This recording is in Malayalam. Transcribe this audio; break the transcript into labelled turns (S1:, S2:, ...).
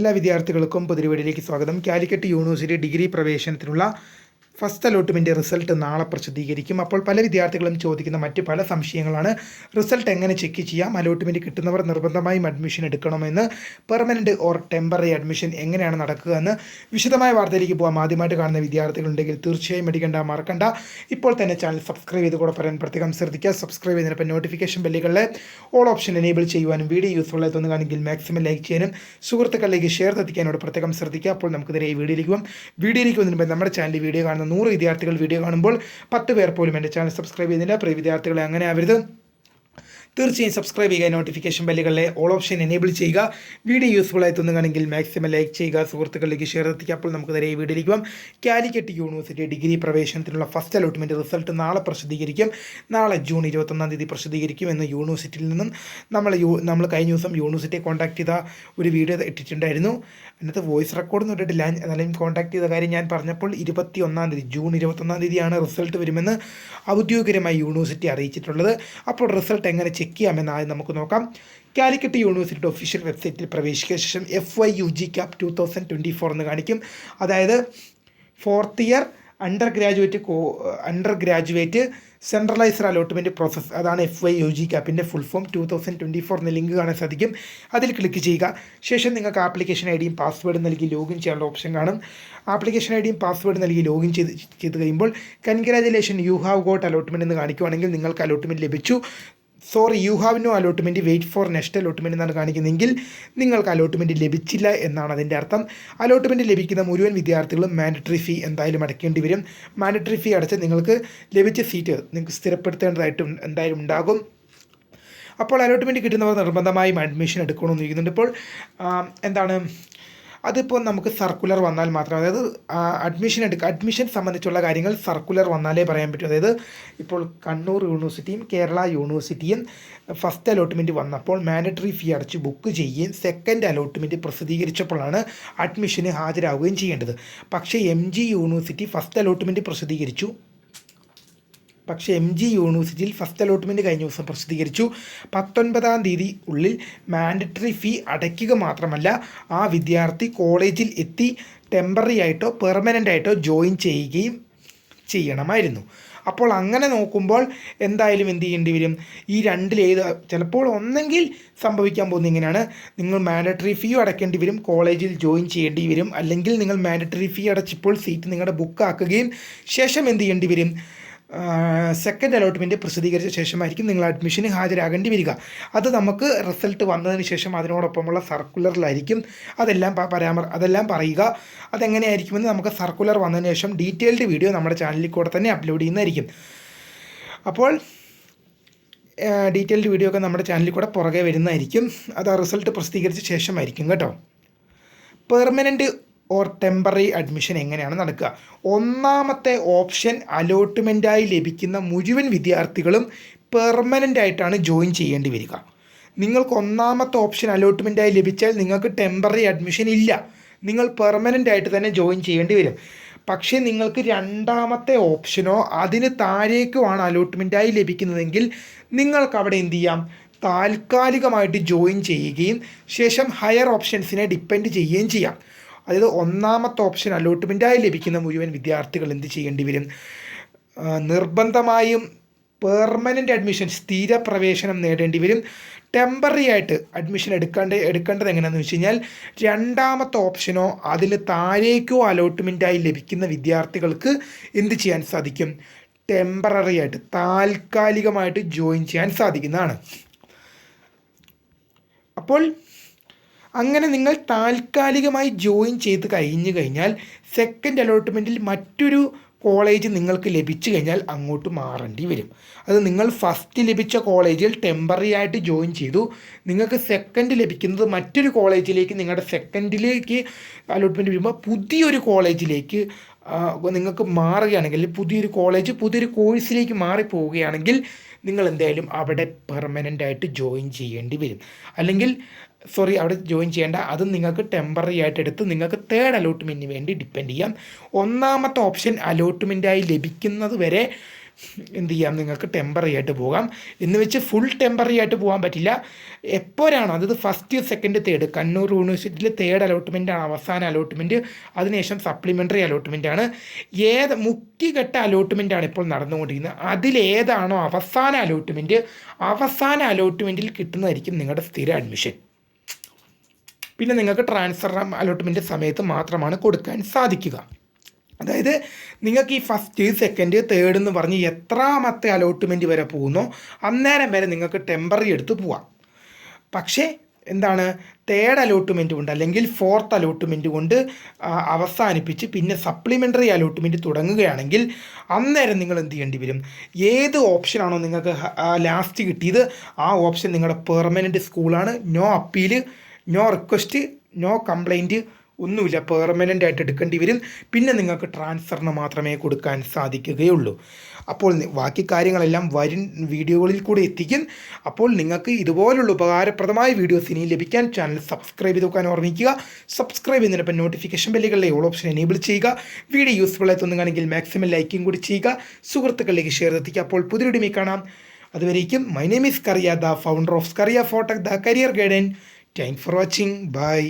S1: എല്ലാ വിദ്യാർത്ഥികൾക്കും പുതിരുവീടിലേക്ക് സ്വാഗതം. കാലിക്കറ്റ് യൂണിവേഴ്സിറ്റി ഡിഗ്രി പ്രവേശനത്തിനുള്ള ഫസ്റ്റ് അലോട്ട്മെന്റ് റിസൾട്ട് നാളെ പ്രസിദ്ധീകരിക്കും. അപ്പോൾ പല വിദ്യാർത്ഥികളും ചോദിക്കുന്ന മറ്റ് പല സംശയങ്ങളാണ്. റിസൾട്ട് എങ്ങനെ ചെക്ക് ചെയ്യാം? അലോട്ട്മെന്റ് കിട്ടുന്നവർ നിർബന്ധമായും അഡ്മിഷൻ എടുക്കണമെന്ന്. പെർമനന്റ് ഓർ ടെമ്പററി അഡ്മിഷൻ എങ്ങനെയാണ് നടക്കുക എന്ന് വിശദമായ വാർത്തയിലേക്ക് പോകാം ആദ്യമായിട്ട് കാണുന്ന വിദ്യാർത്ഥികളുണ്ടെങ്കിൽ തീർച്ചയായും എടുക്കേണ്ട മറക്കണ്ട. ഇപ്പോൾ തന്നെ ചാനൽ സബ്സ്ക്രൈബ് ചെയ്ത് കൂടെ പറയാൻ പ്രത്യേകം ശ്രദ്ധിക്കുക. സബ്സ്ക്രൈബ് ചെയ്തതിനൊപ്പം നോട്ടിഫിക്കേഷൻ ബെല്ലുകളിലെ ഓൾ ഓപ്ഷൻ എനേബിൾ ചെയ്യുവാനും വീഡിയോ യൂസ്ഫുൾ ആയി തോന്നുകയാണെങ്കിൽ മാക്സിമം ലൈക്ക് ചെയ്യാനും സുഹൃത്തുക്കളിലേക്ക് ഷെയർ എത്തിക്കാനോട് പ്രത്യേകം ശ്രദ്ധിക്കുക. അപ്പോൾ നമുക്ക് നമുക്കിതിരെ ഈ വീഡിയോയിലേക്ക് പോകാം വീഡിയോയിലേക്ക് വന്നിട്ടുണ്ടെങ്കിൽ നമ്മുടെ ചാനൽ വീഡിയോ കാണുന്ന നൂറ് വിദ്യാർത്ഥികൾ വീഡിയോ കാണുമ്പോൾ പത്ത് പേർ പോലും എന്റെ ചാനൽ സബ്സ്ക്രൈബ് ചെയ്യുന്നില്ല. പ്രിയ വിദ്യാർത്ഥികളെ അങ്ങനെ ആവരുത്. തീർച്ചയായും സബ്സ്ക്രൈബ് ചെയ്യുക നോട്ടിഫിക്കേഷൻ ബെല്ലുകളെ ഓൾ ഓപ്ഷൻ എനേബിൾ ചെയ്യുക. വീഡിയോ യൂസ്ഫുൾ ആയി തോന്നുകയാണെങ്കിൽ മാക്സിമം ലൈക്ക് ചെയ്യുക. സുഹൃത്തുക്കളിലേക്ക് ഷെയർ എത്തിക്കുക അപ്പോൾ നമുക്ക് നേരെ ഈ വീഡിയോയിലേക്ക് കാലിക്കറ്റ് യൂണിവേഴ്സിറ്റി ഡിഗ്രി പ്രവേശനത്തിനുള്ള ഫസ്റ്റ് അലോട്ട്മെന്റ് റിസൾട്ട് നാളെ പ്രസിദ്ധീകരിക്കും. നാളെ ജൂൺ ഇരുപത്തൊന്നാം തീയതി പ്രസിദ്ധീകരിക്കും എന്ന് യൂണിവേഴ്സിറ്റിയിൽ നിന്നും നമ്മൾ യൂ നമ്മൾ കഴിഞ്ഞ ദിവസം യൂണിവേഴ്സിറ്റിയെ കോൺടാക്ട് ചെയ്ത ഒരു വീഡിയോ ഇട്ടിട്ടുണ്ടായിരുന്നു. അതിനകത്ത് വോയിസ് റെക്കോർഡൊന്നും ഇട്ടിട്ടില്ല. എന്നാലും കോൺടാക്ട് ചെയ്ത കാര്യം ഞാൻ പറഞ്ഞപ്പോൾ ഇരുപത്തി ഒന്നാം തീയതി ജൂൺ ഇരുപത്തൊന്നാം തീയതിയാണ് റിസൾട്ട് വരുമെന്ന് ഔദ്യോഗികമായി യൂണിവേഴ്സിറ്റി അറിയിച്ചിട്ടുള്ളത്. അപ്പോൾ റിസൾട്ട് എങ്ങനെ ചെക്ക് ചെയ്യാമെന്ന് ആദ്യം നമുക്ക് നോക്കാം. കാലിക്കറ്റ് യൂണിവേഴ്സിറ്റി ഒഫീഷ്യൽ വെബ്സൈറ്റിൽ പ്രവേശിക്കുക ശേഷം F Y U G CAP two thousand twenty four എന്ന് കാണിക്കും. അതായത് fourth year under graduate co under graduate centralised allotment process അതാണ് F Y U G ക്യാപ്പിന്റെ full form two thousand twenty four എന്ന ലിങ്ക് കാണാൻ സാധിക്കും. അതിൽ ക്ലിക്ക് ചെയ്യുക. ശേഷം നിങ്ങൾക്ക് ആപ്ലിക്കേഷൻ ഐ ഡിയും പാസ്വേഡും നൽകി ലോഗിൻ ചെയ്യാനുള്ള ഓപ്ഷൻ കാണും. ആപ്ലിക്കേഷൻ ഐ ഡിയും പാസ്വേഡ് നൽകി ലോഗിൻ ചെയ്ത് ചെയ്ത് കഴിയുമ്പോൾ congratulation you have got allotment എന്ന് കാണിക്കുവാണെങ്കിൽ നിങ്ങൾക്ക് അലോട്ട്മെന്റ് ലഭിച്ചു. Sorry you have no allotment wait for next allotment എന്നാണ് കാണിക്കുന്നതെങ്കിൽ നിങ്ങൾക്ക് അലോട്ട്മെന്റ് ലഭിച്ചില്ല എന്നാണ് അതിന്റെ അർത്ഥം. അലോട്ട്മെന്റ് ലഭിക്കുന്ന മുഴുവൻ വിദ്യാർത്ഥികളും മാൻഡറ്ററി ഫീ എന്തായാലും അടയ്ക്കേണ്ടി വരും. മാൻഡറ്ററി ഫീ അടച്ച് നിങ്ങൾക്ക് ലഭിച്ച സീറ്റ് നിങ്ങൾക്ക് സ്ഥിരപ്പെടുത്തേണ്ടതായിട്ടും എന്തായാലും ഉണ്ടാകും. അപ്പോൾ അലോട്ട്മെന്റ് കിട്ടുന്നവർ നിർബന്ധമായും അഡ്മിഷൻ എടുക്കണമെന്ന് ചോദിക്കുന്നുണ്ട്. ഇപ്പോൾ എന്താണ് അതിപ്പോൾ നമുക്ക് സർക്കുലർ വന്നാൽ മാത്രം അതായത് അഡ്മിഷൻ എടുക്കുക അഡ്മിഷൻ സംബന്ധിച്ചുള്ള കാര്യങ്ങൾ സർക്കുലർ വന്നാലേ പറയാൻ പറ്റൂ. അതായത് ഇപ്പോൾ കണ്ണൂർ യൂണിവേഴ്സിറ്റിയും കേരള യൂണിവേഴ്സിറ്റിയും ഫസ്റ്റ് അലോട്ട്മെന്റ് വന്നപ്പോൾ മാൻഡറ്ററി ഫീ അടച്ച് ബുക്ക് ചെയ്യുകയും സെക്കൻഡ് അലോട്ട്മെന്റ് പ്രസിദ്ധീകരിച്ചപ്പോഴാണ് അഡ്മിഷന് ഹാജരാകുകയും ചെയ്യേണ്ടത്. പക്ഷേ M G university first allotment പ്രസിദ്ധീകരിച്ചു. പക്ഷേ എം ജി യൂണിവേഴ്സിറ്റിയിൽ ഫസ്റ്റ് അലോട്ട്മെന്റ് കഴിഞ്ഞ ദിവസം പ്രസിദ്ധീകരിച്ചു. പത്തൊൻപതാം തീയതി ഉള്ളിൽ മാൻഡറ്ററി ഫീ അടയ്ക്കുക മാത്രമല്ല ആ വിദ്യാർത്ഥി കോളേജിൽ എത്തി ടെമ്പററി ആയിട്ടോ പെർമനന്റ് ആയിട്ടോ ജോയിൻ ചെയ്യുകയും ചെയ്യണമായിരുന്നു. അപ്പോൾ അങ്ങനെ നോക്കുമ്പോൾ എന്തായാലും എന്ത് ചെയ്യേണ്ടി വരും? ഈ രണ്ടിലേത് ചിലപ്പോൾ ഒന്നെങ്കിൽ സംഭവിക്കാൻ പോകുന്ന ഇങ്ങനെയാണ്. നിങ്ങൾ മാൻഡറ്ററി ഫീ അടയ്ക്കേണ്ടി വരും കോളേജിൽ ജോയിൻ ചെയ്യേണ്ടി വരും. അല്ലെങ്കിൽ നിങ്ങൾ മാൻഡറ്ററി ഫീ അടച്ചപ്പോൾ സീറ്റ് നിങ്ങളുടെ ബുക്ക് ആക്കുകയും ശേഷം എന്ത് ചെയ്യേണ്ടി വരും? സെക്കൻഡ് അലോട്ട്മെന്റ് പ്രസിദ്ധീകരിച്ച ശേഷമായിരിക്കും നിങ്ങൾ അഡ്മിഷന് ഹാജരാകേണ്ടി വരിക. അത് നമുക്ക് റിസൾട്ട് വന്നതിന് ശേഷം അതിനോടൊപ്പമുള്ള സർക്കുലറിലായിരിക്കും അതെല്ലാം പരാമർ അതെല്ലാം പറയുക. അതെങ്ങനെയായിരിക്കുമെന്ന് നമുക്ക് സർക്കുലർ വന്നതിന് ശേഷം ഡീറ്റെയിൽഡ് വീഡിയോ നമ്മുടെ ചാനലിൽ കൂടെ തന്നെ അപ്ലോഡ് ചെയ്യുന്നതായിരിക്കും. അപ്പോൾ ഡീറ്റെയിൽഡ് വീഡിയോ ഒക്കെ നമ്മുടെ ചാനലിൽ കൂടെ പുറകെ വരുന്നതായിരിക്കും. അത് ആ റിസൾട്ട് പ്രസിദ്ധീകരിച്ച ശേഷമായിരിക്കും കേട്ടോ. പെർമനന്റ് ഓർ ടെമ്പററി അഡ്മിഷൻ എങ്ങനെയാണ് നടക്കുക? ഒന്നാമത്തെ ഓപ്ഷൻ അലോട്ട്മെന്റായി ലഭിക്കുന്ന മുഴുവൻ വിദ്യാർത്ഥികളും പെർമനന്റ് ആയിട്ടാണ് ജോയിൻ ചെയ്യേണ്ടി വരിക. നിങ്ങൾക്ക് ഒന്നാമത്തെ ഓപ്ഷൻ അലോട്ട്മെന്റായി ലഭിച്ചാൽ നിങ്ങൾക്ക് ടെമ്പററി അഡ്മിഷൻ ഇല്ല. നിങ്ങൾ പെർമനന്റ് ആയിട്ട് തന്നെ ജോയിൻ ചെയ്യേണ്ടി വരും. പക്ഷേ നിങ്ങൾക്ക് രണ്ടാമത്തെ ഓപ്ഷനോ അതിന് താഴേക്കോ ആണ് അലോട്ട്മെന്റായി ലഭിക്കുന്നതെങ്കിൽ നിങ്ങൾക്ക് അവിടെ എന്ത് ചെയ്യാം? താൽക്കാലികമായിട്ട് ജോയിൻ ചെയ്യുകയും ശേഷം ഹയർ ഓപ്ഷൻസിനെ ഡിപ്പെൻഡ് ചെയ്യുകയും ചെയ്യാം. അതായത് ഒന്നാമത്തെ ഓപ്ഷൻ അലോട്ട്മെന്റായി ലഭിക്കുന്ന മുഴുവൻ വിദ്യാർത്ഥികൾ എന്ത് ചെയ്യേണ്ടി വരും? നിർബന്ധമായും പെർമനന്റ് അഡ്മിഷൻ സ്ഥിരപ്രവേശനം നേടേണ്ടി വരും. ടെമ്പററി ആയിട്ട് അഡ്മിഷൻ എടുക്കേണ്ട എടുക്കേണ്ടത് എങ്ങനെയാണെന്ന് വെച്ച് കഴിഞ്ഞാൽ രണ്ടാമത്തെ ഓപ്ഷനോ അതിൽ താഴേക്കോ അലോട്ട്മെന്റായി ലഭിക്കുന്ന വിദ്യാർത്ഥികൾക്ക് എന്ത് ചെയ്യാൻ സാധിക്കും? ടെമ്പററി ആയിട്ട് താൽക്കാലികമായിട്ട് ജോയിൻ ചെയ്യാൻ സാധിക്കുന്നതാണ്. അപ്പോൾ അങ്ങനെ നിങ്ങൾ താൽക്കാലികമായി ജോയിൻ ചെയ്ത് കഴിഞ്ഞു കഴിഞ്ഞാൽ സെക്കൻഡ് അലോട്ട്മെന്റിൽ മറ്റൊരു കോളേജ് നിങ്ങൾക്ക് ലഭിച്ചു കഴിഞ്ഞാൽ അങ്ങോട്ട് മാറേണ്ടി വരും. അത് നിങ്ങൾ ഫസ്റ്റ് ലഭിച്ച കോളേജിൽ ടെമ്പററി ആയിട്ട് ജോയിൻ ചെയ്തു. നിങ്ങൾക്ക് സെക്കൻഡ് ലഭിക്കുന്നത് മറ്റൊരു കോളേജിലേക്ക് നിങ്ങളുടെ സെക്കൻഡിലേക്ക് അലോട്ട്മെന്റ് വരുമ്പോൾ പുതിയൊരു കോളേജിലേക്ക് നിങ്ങൾക്ക് മാറുകയാണെങ്കിൽ പുതിയൊരു കോളേജ് പുതിയൊരു കോഴ്സിലേക്ക് മാറിപ്പോവുകയാണെങ്കിൽ നിങ്ങൾ എന്തായാലും അവിടെ പെർമനന്റ് ആയിട്ട് ജോയിൻ ചെയ്യേണ്ടി വരും. അല്ലെങ്കിൽ സോറി അവിടെ ജോയിൻ ചെയ്യേണ്ട അത് നിങ്ങൾക്ക് ടെമ്പററി ആയിട്ട് എടുത്ത് നിങ്ങൾക്ക് തേർഡ് അലോട്ട്മെന്റിന് വേണ്ടി ഡിപ്പെൻഡ് ചെയ്യാം. ഒന്നാമത്തെ ഓപ്ഷൻ അലോട്ട്മെന്റായി ലഭിക്കുന്നത് വരെ എന്ത് ചെയ്യാം? നിങ്ങൾക്ക് ടെമ്പററി ആയിട്ട് പോകാം. എന്ന് വെച്ച് ഫുൾ ടെമ്പററി ആയിട്ട് പോകാൻ പറ്റില്ല. എപ്പോഴാണോ അതായത് ഫസ്റ്റ് സെക്കൻഡ് തേർഡ് കണ്ണൂർ യൂണിവേഴ്സിറ്റിയിൽ തേർഡ് അലോട്ട്മെന്റ് ആണ് അവസാന അലോട്ട്മെന്റ് അതിനുശേഷം സപ്ലിമെന്ററി ആണ്. ഏത് മുക്കിഘട്ട ആണ് ഇപ്പോൾ നടന്നുകൊണ്ടിരിക്കുന്നത്? അതിലേതാണോ അവസാന അലോട്ട്മെന്റ് അവസാന അലോട്ട്മെന്റിൽ കിട്ടുന്നതായിരിക്കും നിങ്ങളുടെ സ്ഥിര അഡ്മിഷൻ പിന്നെ നിങ്ങൾക്ക് ട്രാൻസ്ഫർ അലോട്ട്മെന്റ് സമയത്ത് മാത്രമാണ് കൊടുക്കാൻ സാധിക്കുക. അതായത് നിങ്ങൾക്ക് ഈ ഫസ്റ്റ് സെക്കൻഡ് തേർഡ് എന്ന് പറഞ്ഞ് എത്രാമത്തെ അലോട്ട്മെന്റ് വരെ പോകുന്നോ അന്നേരം വരെ നിങ്ങൾക്ക് ടെമ്പററി എടുത്ത് പോവാം. പക്ഷേ എന്താണ് തേർഡ് അലോട്ട്മെന്റ് കൊണ്ട് അല്ലെങ്കിൽ ഫോർത്ത് അലോട്ട്മെന്റ് കൊണ്ട് അവസാനിപ്പിച്ച് പിന്നെ സപ്ലിമെന്ററി അലോട്ട്മെന്റ് തുടങ്ങുകയാണെങ്കിൽ അന്നേരം നിങ്ങൾ എന്ത് ചെയ്യേണ്ടി വരും? ഏത് ഓപ്ഷനാണോ നിങ്ങൾക്ക് ലാസ്റ്റ് കിട്ടിയത് ആ ഓപ്ഷൻ നിങ്ങളുടെ പെർമനന്റ് സ്കൂളാണ് no appeal no request no complaint ഒന്നുമില്ല. പെർമനന്റ് ആയിട്ട് എടുക്കേണ്ടി വരും. പിന്നെ നിങ്ങൾക്ക് ട്രാൻസ്ഫറിന് മാത്രമേ കൊടുക്കാൻ സാധിക്കുകയുള്ളൂ. അപ്പോൾ ബാക്കി കാര്യങ്ങളെല്ലാം വരും. വീഡിയോകളിൽ കൂടെ എത്തിക്കും. അപ്പോൾ നിങ്ങൾക്ക് ഇതുപോലുള്ള ഉപകാരപ്രദമായ വീഡിയോസ് ഇനി ലഭിക്കാൻ ചാനൽ സബ്സ്ക്രൈബ് ചെയ്ത് വെക്കാൻ ഓർമ്മിക്കുക. സബ്സ്ക്രൈബ് ചെയ്യുന്നതിനൊപ്പം നോട്ടിഫിക്കേഷൻ ബെല്ലുകളിലെ ഓൾ ഓപ്ഷൻ എനേബിൾ ചെയ്യുക. വീഡിയോ യൂസ്ഫുൾ ആയി തോന്നുകയാണെങ്കിൽ മാക്സിമം ലൈക്കും കൂടി ചെയ്യുക. സുഹൃത്തുക്കളിലേക്ക് ഷെയർ എത്തിക്കുക. അപ്പോൾ പുതിയൊരു വീഡിയോ കാണാം. അതുവരേക്കും my name is Kariya the founder of Kariya Fotech the career guidance thank for watching bye